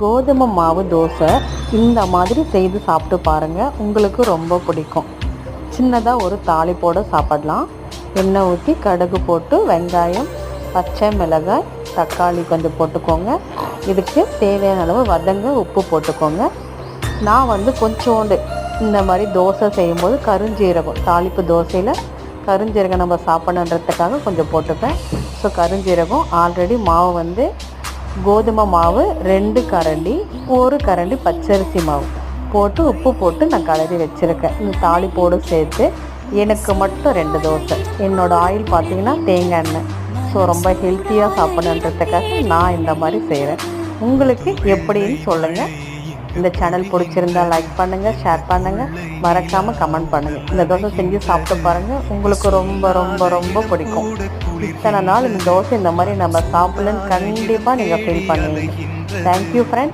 கோதுமை மாவு தோசை இந்த மாதிரி செய்து சாப்பிட்டு பாருங்கள் உங்களுக்கு ரொம்ப பிடிக்கும். சின்னதாக ஒரு தாளிப்போடு சாப்பிடலாம். எண்ணெய் ஊற்றி கடுகு போட்டு வெங்காயம் பச்சை மிளகாய் தக்காளி கொஞ்சம் போட்டுக்கோங்க. இதுக்கு தேவையான அளவு வதங்க உப்பு போட்டுக்கோங்க. நான் வந்து கொஞ்சோண்டு இந்த மாதிரி தோசை செய்யும்போது கருஞ்சீரகம் தாளிப்பு தோசையில் கருஞ்சீரகம் நம்ம சாப்பிடணுன்றதுக்காக கொஞ்சம் போட்டுப்பேன். ஸோ கருஞ்சீரகம் ஆல்ரெடி மாவு வந்து கோதுமை மாவு ரெண்டு கரண்டி ஒரு கரண்டி பச்சரிசி மாவு. போட்டு உப்பு போட்டு நான் கலரி வச்சுருக்கேன். இந்த தாளிப்போடு சேர்த்து எனக்கு மட்டும் ரெண்டு தோசை. என்னோட ஆயில் பார்த்தீங்கன்னா தேங்காய் எண்ணெய். ஸோ ரொம்ப ஹெல்த்தியாக சாப்பிடணுன்றதுக்காக நான் இந்த மாதிரி செய்கிறேன் உங்களுக்கு எப்படின்னு சொல்லுங்கள் இந்த சேனல் பிடிச்சிருந்தா லைக் பண்ணுங்கள் ஷேர் பண்ணுங்கள் மறக்காமல் கமெண்ட் பண்ணுங்கள் இந்த தோசை செஞ்சு சாப்பிட்டு பாருங்கள் உங்களுக்கு ரொம்ப ரொம்ப ரொம்ப பிடிக்கும். இத்தனை நாள் இந்த தோசை இந்த மாதிரி நம்ம சாப்பிடலன்னு கண்டிப்பாக நீங்கள் ஃபீல் பண்ணுவீங்க. Thank you friend